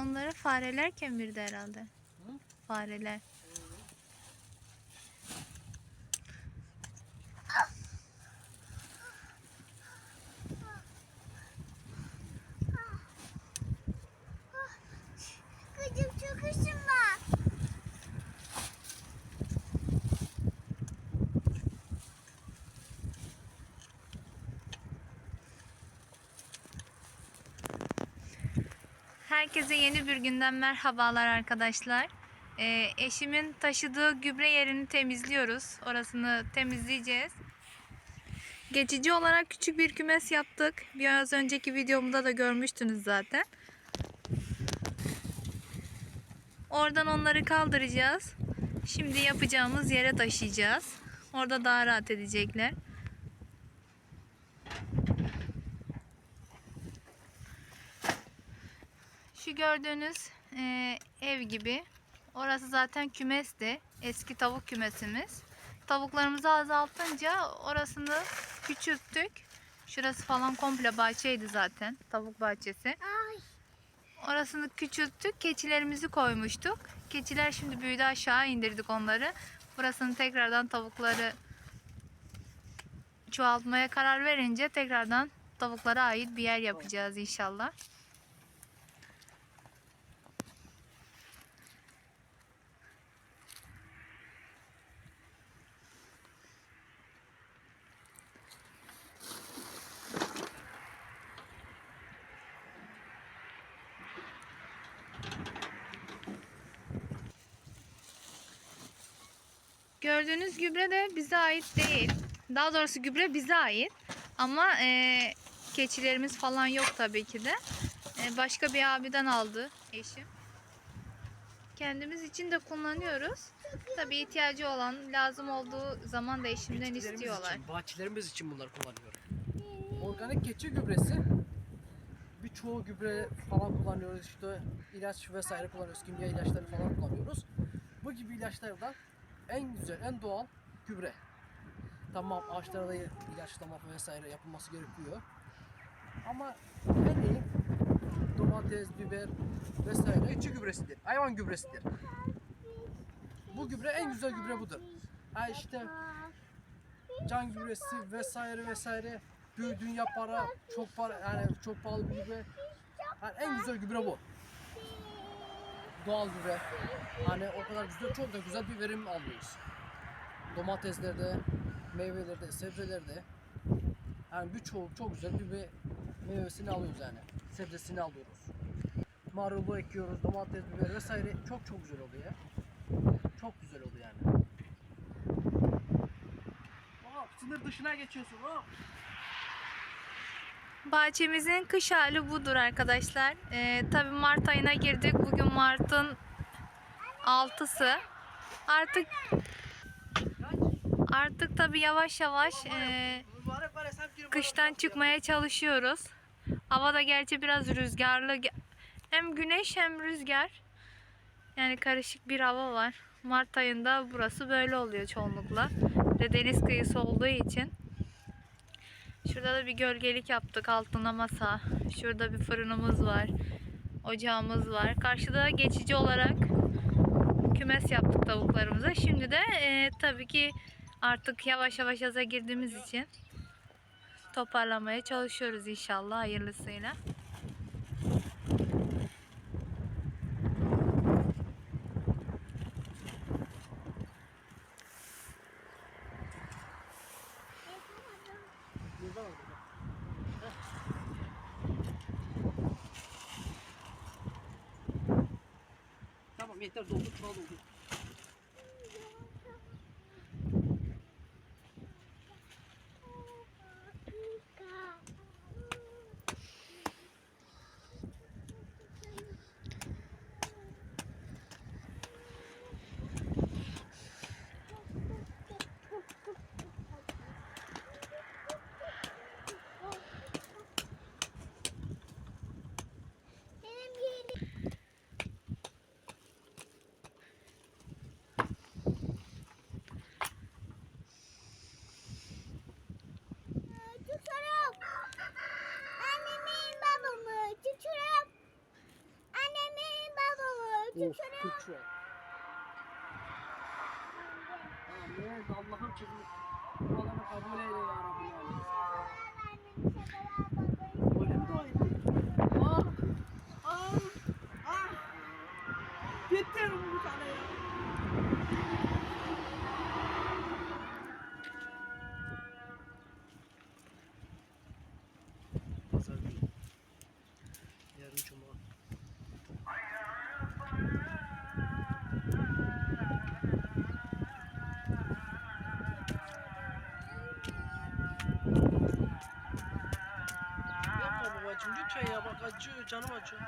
Onları fareler kemirdi herhalde. Hı? Fareler. Kızım çok işim var. Herkese yeni bir günden merhabalar arkadaşlar. Ee, eşimin taşıdığı gübre yerini temizliyoruz. Orasını temizleyeceğiz. Geçici olarak küçük bir kümes yaptık. Biraz önceki videomda da görmüştünüz zaten. Oradan onları kaldıracağız. Şimdi yapacağımız yere taşıyacağız. Orada daha rahat edecekler. Şu gördüğünüz e, ev gibi. Orası zaten kümesti. Eski tavuk kümesimiz. Tavuklarımızı azaltınca orasını küçülttük. Şurası falan komple bahçeydi zaten. Tavuk bahçesi. Orasını küçülttük. Keçilerimizi koymuştuk. Keçiler şimdi büyüdü aşağı indirdik onları. Burasını tekrardan tavukları çoğaltmaya karar verince tekrardan tavuklara ait bir yer yapacağız inşallah. Gördüğünüz gübre de bize ait değil. Daha doğrusu gübre bize ait. Ama e, keçilerimiz falan yok tabii ki de. E, başka bir abiden aldı eşim. Kendimiz için de kullanıyoruz. Tabii ihtiyacı olan, lazım olduğu zaman da eşimden Bitkilerimiz istiyorlar. Için, bahçelerimiz için bunları kullanıyorum. Organik keçi gübresi. Birçoğu gübre falan kullanıyoruz işte ilaç vesaire kullanıyoruz. Kimya ilaçları falan kullanıyoruz. Bu gibi ilaçlardan en güzel, en doğal gübre. Tamam ağaçlara da ilaçlama vesaire yapılması gerekiyor. Ama en iyi domates, biber vesaire keçi gübresidir. Hayvan gübresidir. Bu gübre en güzel gübre budur. Ha işte can gübresi vesaire vesaire bir dünya para çok para yani çok pahalı bir gübre. Yani en güzel gübre bu. Doğal gübre. Hani o kadar güzel çok da güzel bir verim alıyoruz. Domateslerde, meyvelerde, sebzelerde yani birçoğu çok güzel bir me- meyvesini alıyoruz yani. Sebzesini alıyoruz. Marulu ekiyoruz, domates, biber vesaire çok çok güzel oluyor ya. Çok güzel oluyor yani. Hop, sınır dışına geçiyorsun hop. Bahçemizin kış hali budur arkadaşlar. Ee, tabii Mart ayına girdik. Bugün Mart'ın 6'sı. Artık artık tabii yavaş yavaş e, kıştan çıkmaya çalışıyoruz. Hava da gerçi biraz rüzgarlı. Hem güneş hem rüzgar. Yani karışık bir hava var. Mart ayında burası böyle oluyor çoğunlukla. Ve deniz kıyısı olduğu için. Şurada da bir gölgelik yaptık. Altına masa. Şurada bir fırınımız var. Ocağımız var. Karşıda geçici olarak kümes yaptık tavuklarımıza. Şimdi de e, tabii ki artık yavaş yavaş yaza girdiğimiz için toparlamaya çalışıyoruz inşallah hayırlısıyla. Of 40 çuval. Amin. Allah'ım kızım. Dualarını kabul eyle ya Rabbi. Öyle mi dua ettik? Ah! Ah! Ah! Yeter bu bir tane ya. Pazar günü. Yarın cuma. Yapma babacığım lütfen ya bak acıyor canım acıyor.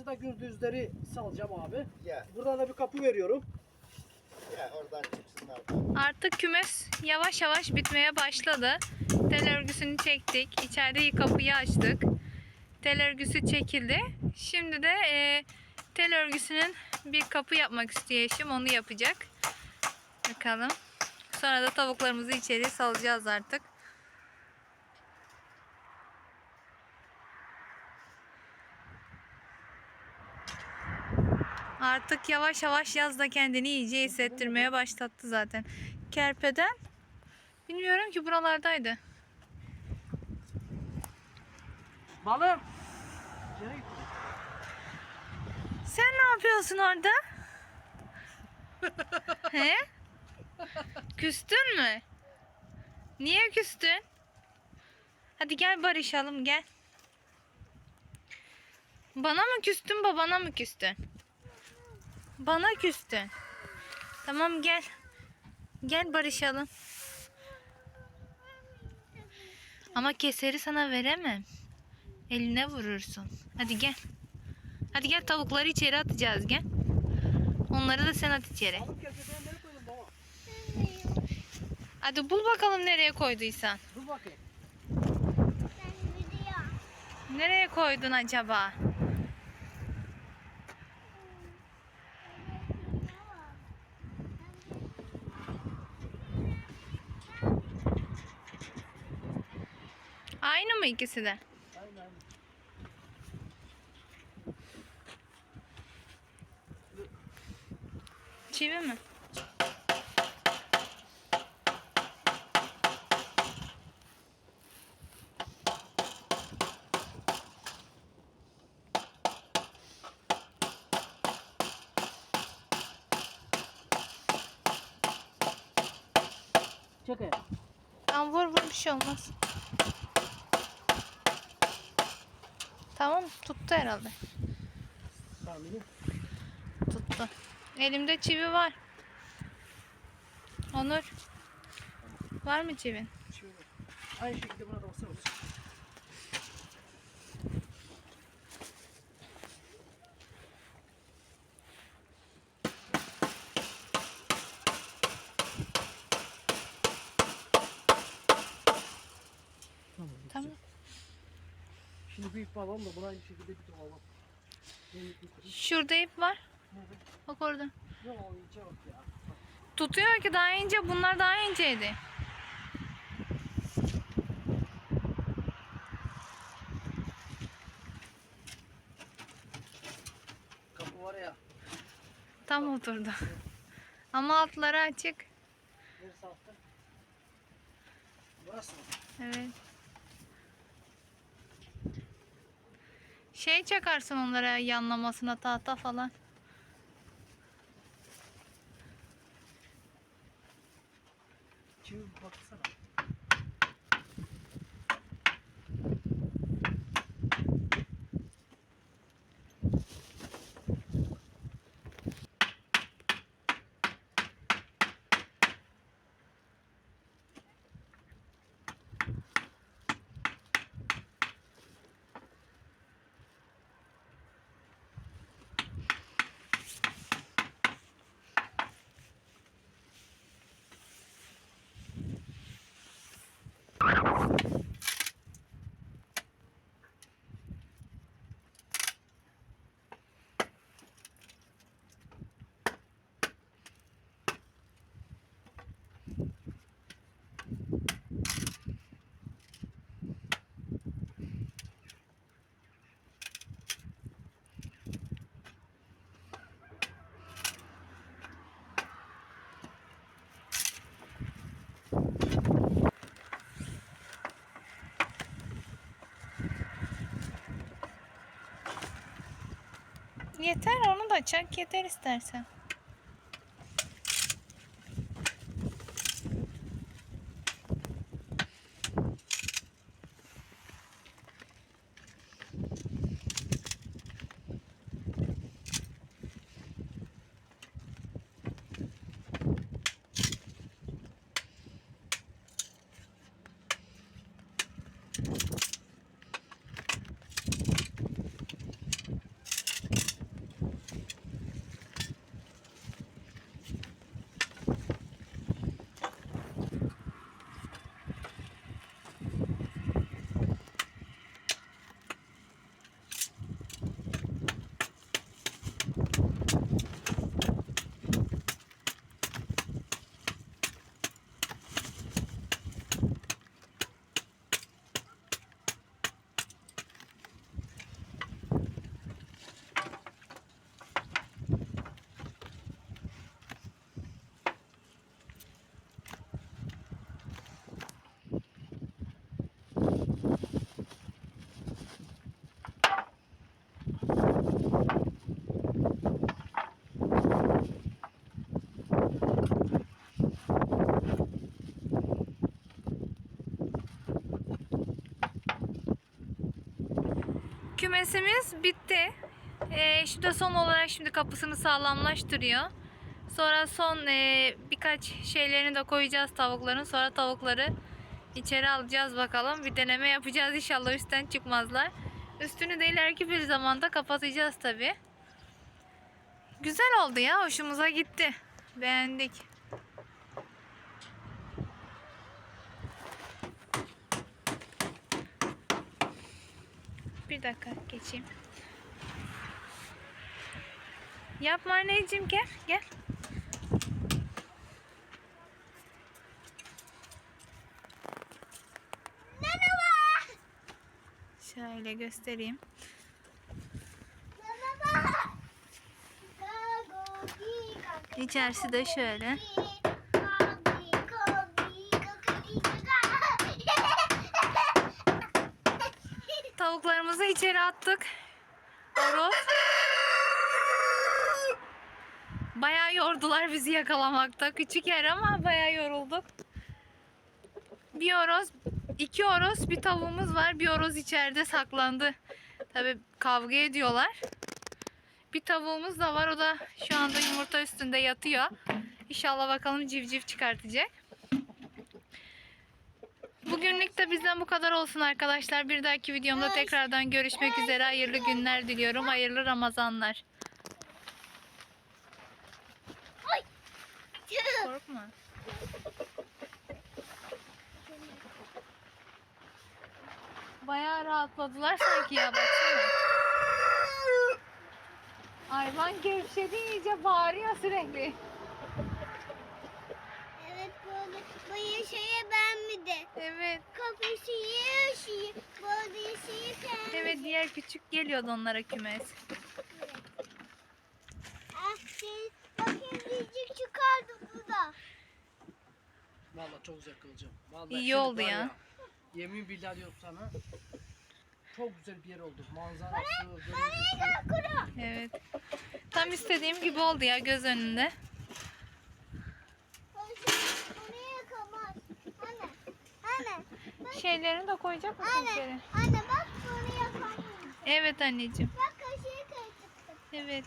Burası da gündüzleri salacağım abi. Ya, Buradan da bir kapı veriyorum. ya oradan çıksınlar. Artık kümes yavaş yavaş bitmeye başladı. Tel örgüsünü çektik. İçeride kapıyı açtık. Tel örgüsü çekildi. Şimdi de e, tel örgüsünün bir kapı yapmak istiyor eşim. Onu yapacak. Bakalım. Sonra da tavuklarımızı içeri salacağız artık. Artık yavaş yavaş yaz da kendini iyice hissettirmeye başlattı zaten. Kerpeden bilmiyorum ki buralardaydı. Balım. Sen ne yapıyorsun orada? He? Küstün mü? Niye küstün? Hadi gel barışalım gel. Bana mı küstün babana mı küstün? Bana küstün. Tamam gel. Gel barışalım. Ama keseri sana veremem. Eline vurursun. Hadi gel. Hadi gel tavukları içeri atacağız gel. Onları da sen at içeri. Hadi bul bakalım nereye koyduysan. Dur bakayım. Nereye koydun acaba? Mı ikisi de? Aynen aynen. Çivi mi? Çek ayağı. Tamam vur vur bir şey olmaz. Tamam tuttu herhalde. Tahmini. Tuttu. Elimde çivi var. Onur. Var mı çivin? Şimdi aynı şekilde buna da basar olsun. Tamam. bitti. Tamam. Büyük balon da buna aynı şekilde bir kutu. Şurada ip var. Nerede? Bak orada. Ne o ince bak ya. Tutuyor ki daha ince. Bunlar daha inceydi. Kapı var ya. Tam oturdu. Ama altları açık. Neresi altta? Burası mı? Evet. Şey çakarsın onlara yanlamasına tahta falan. Bir baksana. Yeter onu da çak yeter istersen. Kümesimiz bitti. Ee, şu da son olarak şimdi kapısını sağlamlaştırıyor. Sonra son e, birkaç şeylerini de koyacağız tavukların. Sonra tavukları içeri alacağız bakalım. Bir deneme yapacağız inşallah üstten çıkmazlar. Üstünü de ileriki bir zamanda kapatacağız tabi. Güzel oldu ya. Hoşumuza gitti. Beğendik. Bir dakika geçeyim. Yapma anneciğim gel gel. Şöyle göstereyim. İçerisi de şöyle. Tavuklarımızı içeri attık. Horoz. Bayağı yordular bizi yakalamakta. Küçük yer ama bayağı yorulduk. Bir horoz, iki horoz, bir tavuğumuz var. Bir horoz içeride saklandı. Tabi kavga ediyorlar. Bir tavuğumuz da var. O da şu anda yumurta üstünde yatıyor. İnşallah bakalım civciv çıkartacak. Bugünlük de bizden bu kadar olsun arkadaşlar. Bir dahaki videomda tekrardan görüşmek üzere. Hayırlı günler diliyorum. Hayırlı Ramazanlar. Korkma. Bayağı rahatladılar sanki ya baksana. Hayvan gevşedi iyice bağırıyor sürekli. Evet böyle bu yeşile ben de? Evet. Kafası yeşil. Böyle yeşil. Evet diğer küçük geliyordu onlara kümes. Ah, şey, bakayım biricik çıkardı burada. Vallahi çok güzel kılacağım. Vallahi İyi şimdi oldu var ya. Yemin billahi diyorum sana. Çok güzel bir yer oldu. Manzarası, görüntüsü. Evet. Tam istediğim gibi oldu ya göz önünde. Oraya yakamaz. Anne. Anne. Bak, Şeylerini de koyacak mısın içeri? anne. Anne bak oraya yakamaz. Evet anneciğim. Bak kaşığı karıştırdım. Evet.